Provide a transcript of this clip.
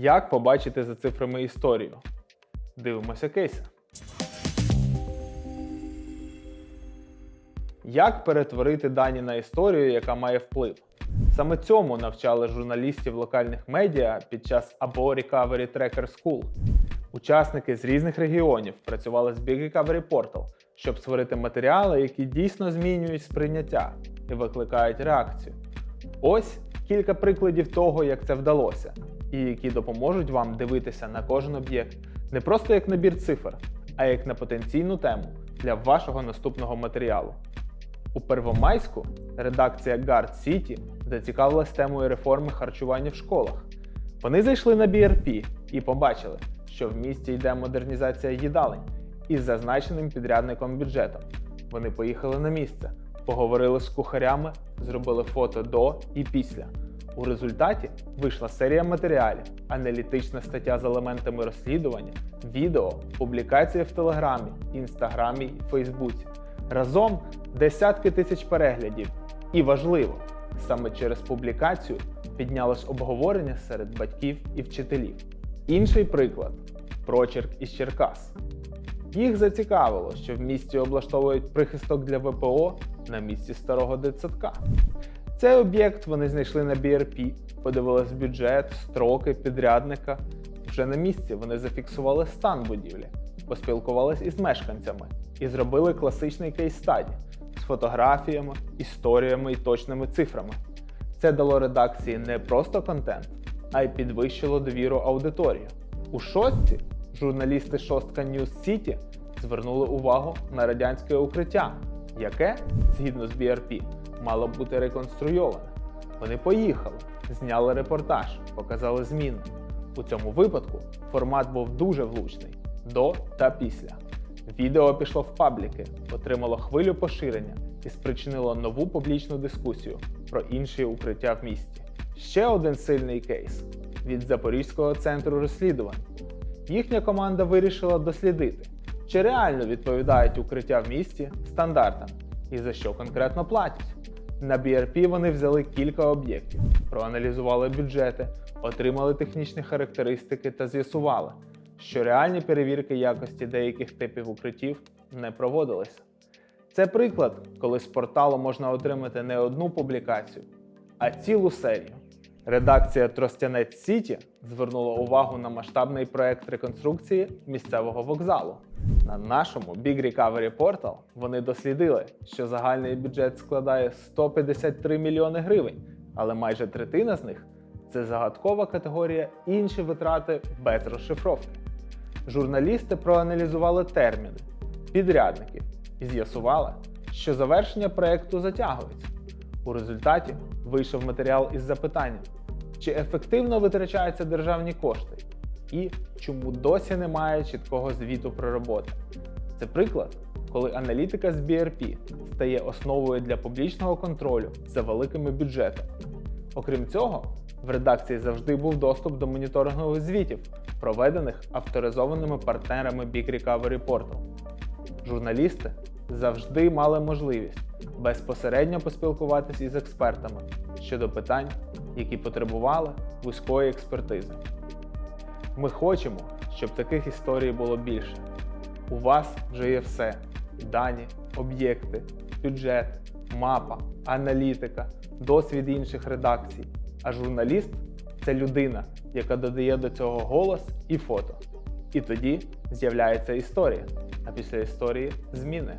Як побачити за цифрами історію? Дивимося кейси. Як перетворити дані на історію, яка має вплив? Саме цьому навчали журналістів локальних медіа під час або Recovery Tracker School. Учасники з різних регіонів працювали з Big Recovery Portal, щоб створити матеріали, які дійсно змінюють сприйняття і викликають реакцію. Ось кілька прикладів того, як це вдалося, і які допоможуть вам дивитися на кожен об'єкт не просто як набір цифр, а як на потенційну тему для вашого наступного матеріалу. У Первомайську редакція Guard City зацікавилась темою реформи харчування в школах. Вони зайшли на BRP і побачили, що в місті йде модернізація їдалень із зазначеним підрядником бюджетом. Вони поїхали на місце, поговорили з кухарями, зробили фото до і після. У результаті вийшла серія матеріалів, аналітична стаття з елементами розслідування, відео, публікації в Телеграмі, Інстаграмі і Фейсбуці. Разом десятки тисяч переглядів. І важливо, саме через публікацію піднялось обговорення серед батьків і вчителів. Інший приклад прочерк із Черкас. Їх зацікавило, що в місті облаштовують прихисток для ВПО на місці старого дитсадка. Цей об'єкт вони знайшли на BRP, подивились бюджет, строки, підрядника. Вже на місці вони зафіксували стан будівлі, поспілкувались із мешканцями і зробили класичний кейс-стаді з фотографіями, історіями і точними цифрами. Це дало редакції не просто контент, а й підвищило довіру аудиторії. У шостці журналісти шостка News City звернули увагу на радянське укриття, яке, згідно з BRP, мало бути реконструйоване. Вони поїхали, зняли репортаж, показали зміни. У цьому випадку формат був дуже влучний до та після. Відео пішло в пабліки, отримало хвилю поширення і спричинило нову публічну дискусію про інші укриття в місті. Ще один сильний кейс від Запорізького центру розслідувань. Їхня команда вирішила дослідити, чи реально відповідають укриття в місті стандартам і за що конкретно платять. На BRP вони взяли кілька об'єктів, проаналізували бюджети, отримали технічні характеристики та з'ясували, що реальні перевірки якості деяких типів укриттів не проводилися. Це приклад, коли з порталу можна отримати не одну публікацію, а цілу серію. Редакція Тростянець Сіті звернула увагу на масштабний проект реконструкції місцевого вокзалу. На нашому Big Recovery Portal вони дослідили, що загальний бюджет складає 153 мільйони гривень, але майже третина з них це загадкова категорія інші витрати без розшифровки. Журналісти проаналізували терміни, підрядники і з'ясували, що завершення проекту затягується. У результаті вийшов матеріал із запитанням, чи ефективно витрачаються державні кошти і чому досі немає чіткого звіту про роботи. Це приклад, коли аналітика з BRP стає основою для публічного контролю за великими бюджетами. Окрім цього, в редакції завжди був доступ до моніторингових звітів, проведених авторизованими партнерами Big Recovery Portal. Журналісти завжди мали можливість безпосередньо поспілкуватися із експертами щодо питань, які потребували вузької експертизи. Ми хочемо, щоб таких історій було більше. У вас вже є все: дані, об'єкти, бюджет, мапа, аналітика, досвід інших редакцій. А журналіст це людина, яка додає до цього голос і фото. І тоді з'являється історія, а після історії зміни.